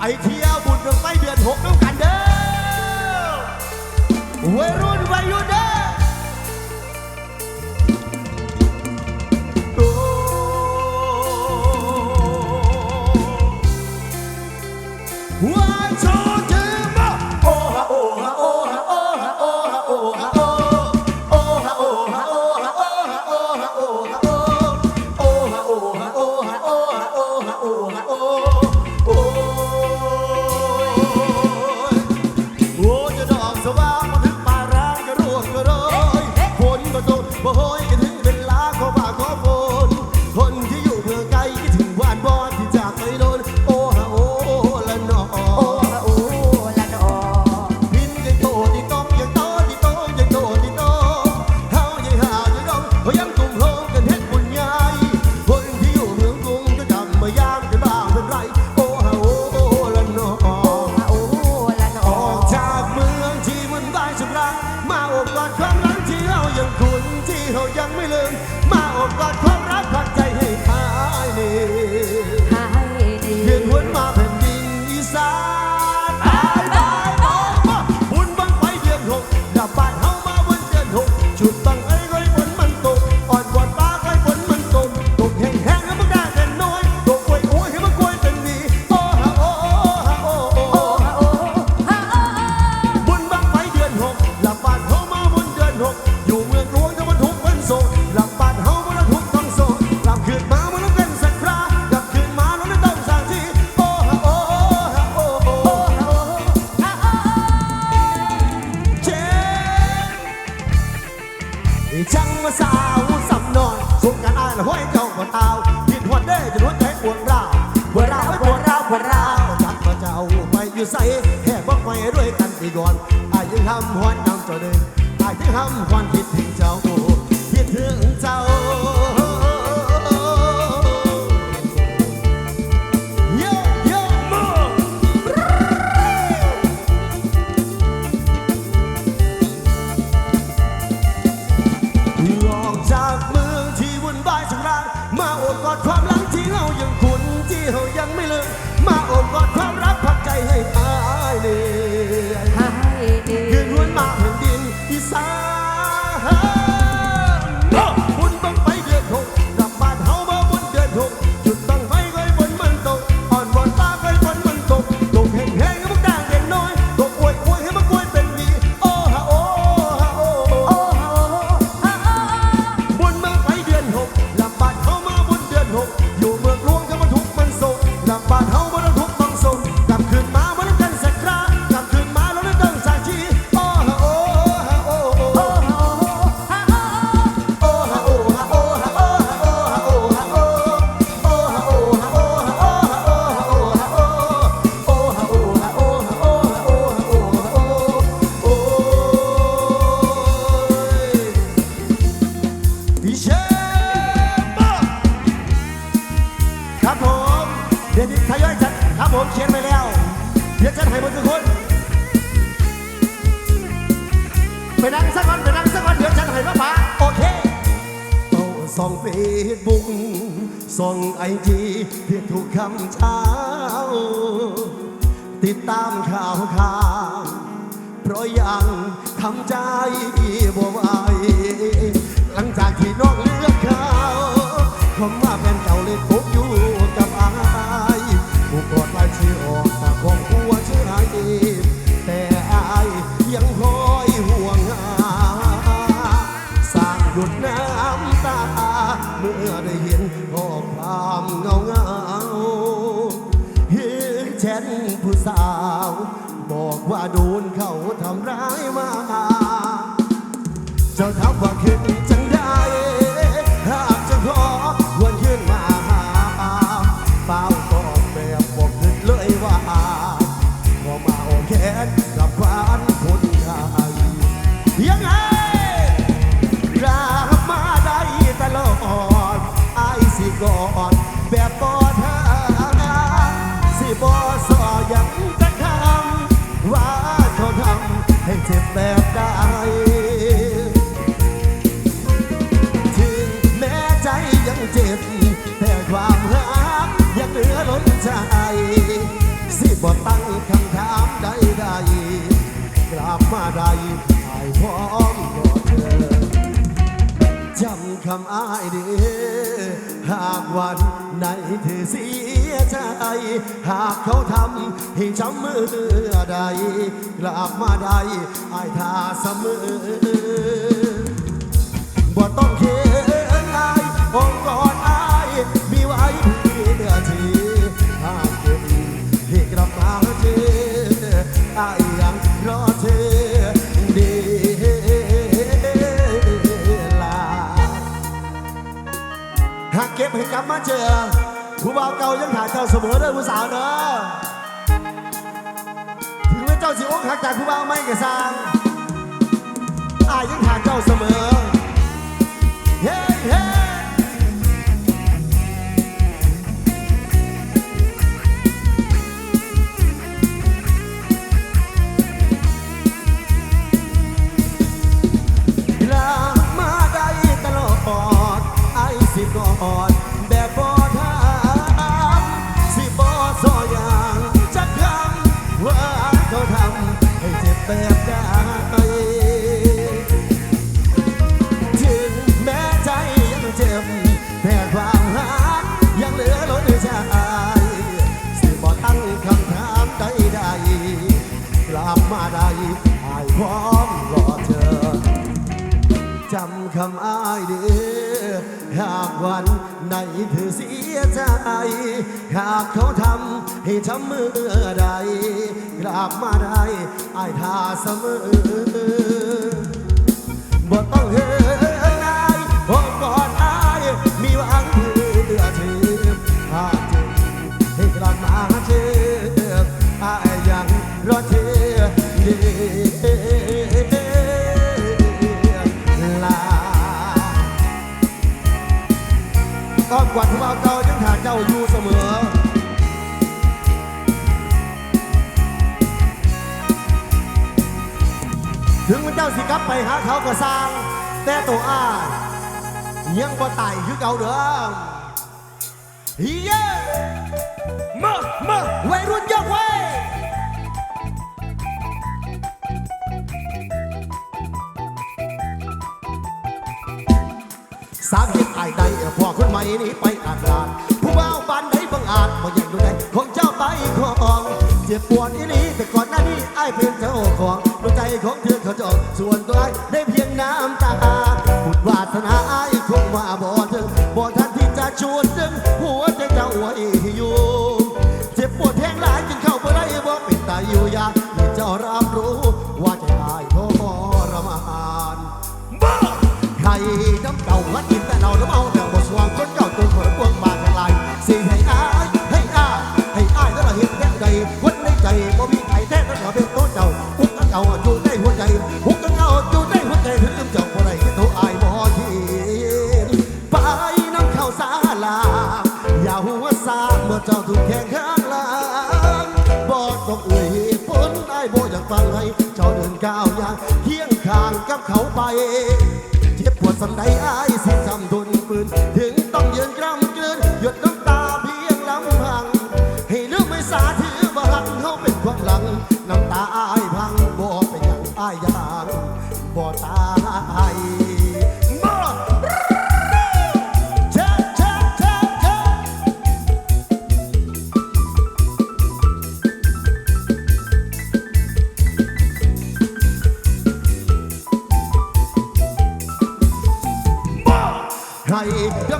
ไอเทียบุญเดือนไส้เดือนหกแล้วกันเด้อวัยรุ่นำหวนน้ำตัวเดินไอ้ที่ห้ำหวนคิดถึง เดี๋ยวจัดให้หมดทุกคน ไปนั่งสักวันไปนั่งสักวันเดี๋ยวจัดให้ป้าป๋าโอเคเอาส่องเฟซบุ๊กส่องไอจีเพื่อทุกคำเช้า ติดตามข่าวข่าวเพราะยังทำใจบ่ไหว บอกว่าโดนเขาทำร้ายมา เจ้าทักว่าขึ้นจังได้หากจะขอวนขึ้นมาหาเปล่าก็แบบบอกขึ้นเลยว่าพอมาโอแขนกับบ้านคนไทยยังไงรับมาได้ตลอดไอ้สิกอดแบบ คำอ้ายเด้อหากวันไหนเธอเสียใจ หากเขาทำให้ช้ำมือใด กลับมาได้อายท่าเสมอบ่ต้องเคินอายองค์กร เจอ ผู้บ่าวเก่ายังหาเจ้าเสมอเด้อผู้สาวเด้อถึงแม้เจ้าสิอกหักจากผู้บ่าวไม่ก็สร้างอายยังหาเจ้าเสมอเฮ้เฮ้ ไหนเธอเสียใจ หากเขาทำให้ทำเมื่อใดกลับมาได้อายท่าเสมอ สิกลับไปหาเขาก็สร้าง แต่ตัวอายังบ่ตายคือเก่าเด้อเฮียมามาวัยรุ่นยกเว้ยสามเห็นอายใดพวกคนใหม่นี้ไปอาดลาดผู้บ่าวบ้านใดบังอาจบ่อยากดูใดของเจ้าไปของเจ็บปวดอีหลีแต่ก่อนหน้านี้อายเป็นเจ้าของ ดวงใจของเธอเขาจองส่วนตัวอายได้เพียงน้ำตาบุญวาสนาอายคงว่าบ่ถึงบ่ทันที่จะชวนดึงหัวใจเจ้าไว้อยู่เจ็บปวดแห้งหลายจึงเข้าบ่ได้บ่เป็นตายอยู่อยากให้เจ้ารับรู้ว่าใจอายทรมานใครน้ำเก่าวัดกินแต่เราน้ำเอาแต่บ่สว่างคน ผลอายบ่อยากฟังให้เจ้าเดินก้าวอย่างเคียงข้างกับเขาไป เจ็บปวดสันใดอายสิจำทนปืน ถึงต้องยืนกล้ำกลืนหยดน้ำ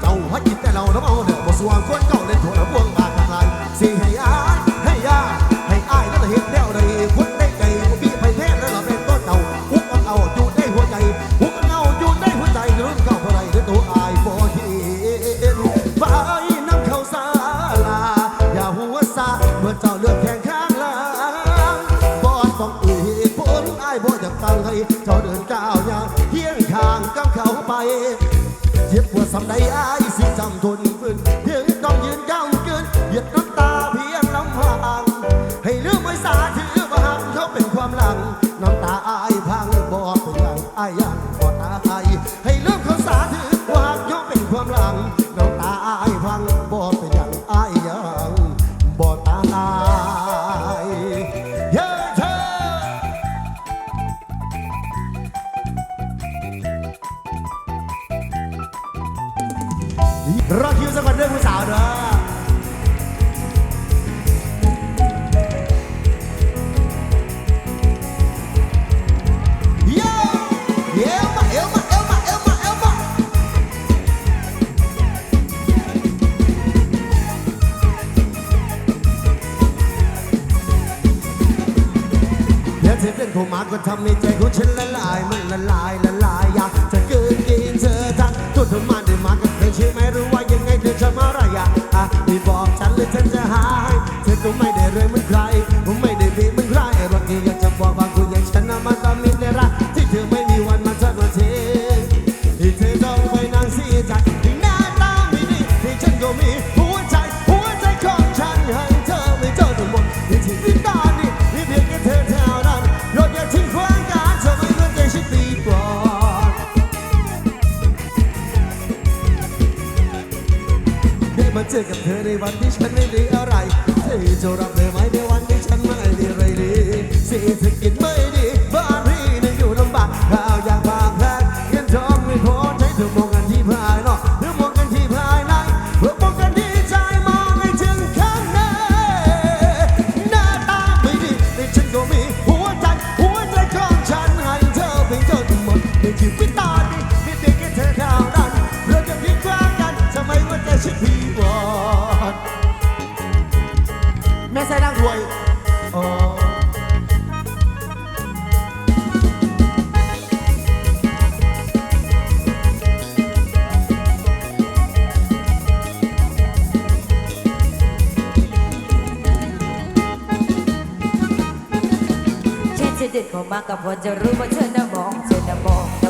เก่าให้กินแต่เราแล้วเอาเด้อบ่สว่างคนเก่า สำใดอ้ายสิจำทน เข้มาก็ทำให้ใจของฉันละลายมันละลายละ เจอกับเธอในวันที่ฉันไม่ได้อะไรสิจะรับเธอไหมในวันที่ฉันไม่ได้ไรเลยสิจะกินไหม ด้วยอ๋อเด็ดเข้ามากับพอจะรู้ว่าเธอน่ะมองเธอน่ะมอง